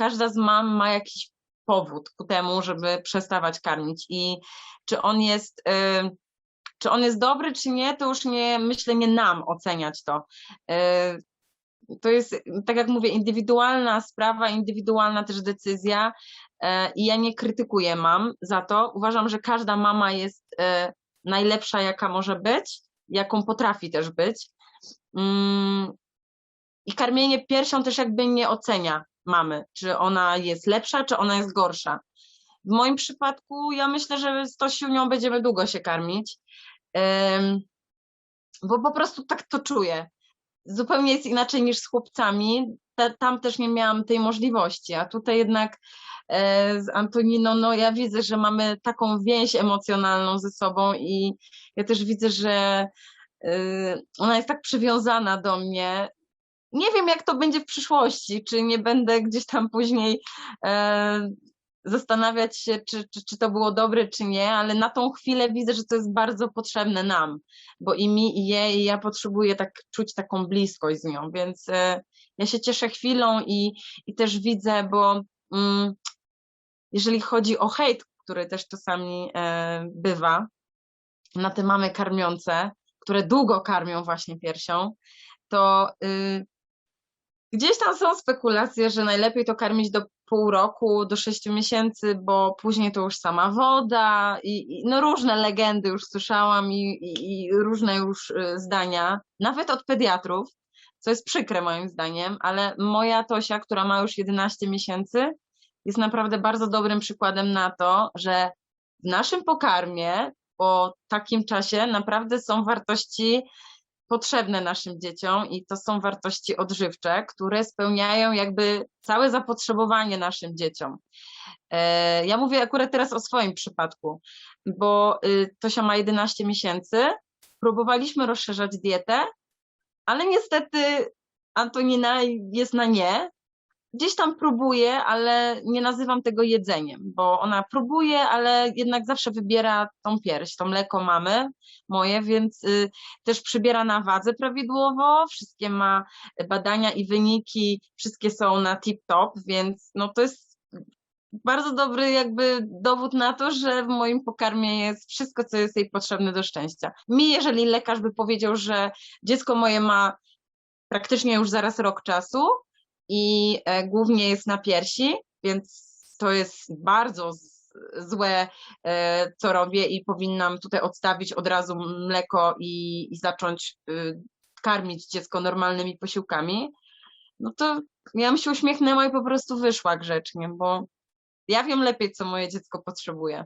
każda z mam ma jakiś powód ku temu, żeby przestawać karmić i czy on jest, y, czy on jest dobry, czy nie, to już nie, myślę, nie nam oceniać to. Y, To jest, tak jak mówię, indywidualna sprawa, indywidualna też decyzja y, i ja nie krytykuję mam za to. Uważam, że każda mama jest najlepsza, jaka może być, jaką potrafi też być. Mm, I karmienie piersią też jakby nie ocenia mamy, czy ona jest lepsza, czy ona jest gorsza. W moim przypadku ja myślę, że z Tosiunią będziemy długo się karmić, bo po prostu tak to czuję. Zupełnie jest inaczej niż z chłopcami. Ta, tam też nie miałam tej możliwości, a tutaj jednak e, z Antoniną, no ja widzę, że mamy taką więź emocjonalną ze sobą i ja też widzę, że y, ona jest tak przywiązana do mnie. Nie wiem, jak to będzie w przyszłości, czy nie będę gdzieś tam później e, zastanawiać się, czy, czy, czy to było dobre, czy nie, ale na tą chwilę widzę, że to jest bardzo potrzebne nam, bo i mi, i jej, i ja potrzebuję tak czuć taką bliskość z nią, więc e, ja się cieszę chwilą i, i też widzę, bo mm, jeżeli chodzi o hejt, który też czasami e, bywa na te mamy karmiące, które długo karmią właśnie piersią, to y, gdzieś tam są spekulacje, że najlepiej to karmić do pół roku, do sześciu miesięcy, bo później to już sama woda i, i no różne legendy już słyszałam i, i, i różne już y, zdania, nawet od pediatrów, co jest przykre moim zdaniem, ale moja Tosia, która ma już 11 miesięcy, jest naprawdę bardzo dobrym przykładem na to, że w naszym pokarmie po takim czasie naprawdę są wartości potrzebne naszym dzieciom i to są wartości odżywcze, które spełniają jakby całe zapotrzebowanie naszym dzieciom. E, Ja mówię akurat teraz o swoim przypadku, bo y, Tosia ma 11 miesięcy, próbowaliśmy rozszerzać dietę, ale niestety Antonina jest na nie. Gdzieś tam próbuje, ale nie nazywam tego jedzeniem, bo ona próbuje, ale jednak zawsze wybiera tą pierś, to mleko mamy moje, więc y, też przybiera na wadze prawidłowo, wszystkie ma badania i wyniki, wszystkie są na tip-top, więc no to jest bardzo dobry jakby dowód na to, że w moim pokarmie jest wszystko, co jest jej potrzebne do szczęścia. Mi, jeżeli lekarz by powiedział, że dziecko moje ma praktycznie już zaraz rok czasu i e, głównie jest na piersi, więc to jest bardzo złe, e, co robię i powinnam tutaj odstawić od razu mleko i, i zacząć y, karmić dziecko normalnymi posiłkami, no to ja bym się uśmiechnęła i po prostu wyszła grzecznie, bo ja wiem lepiej, co moje dziecko potrzebuje.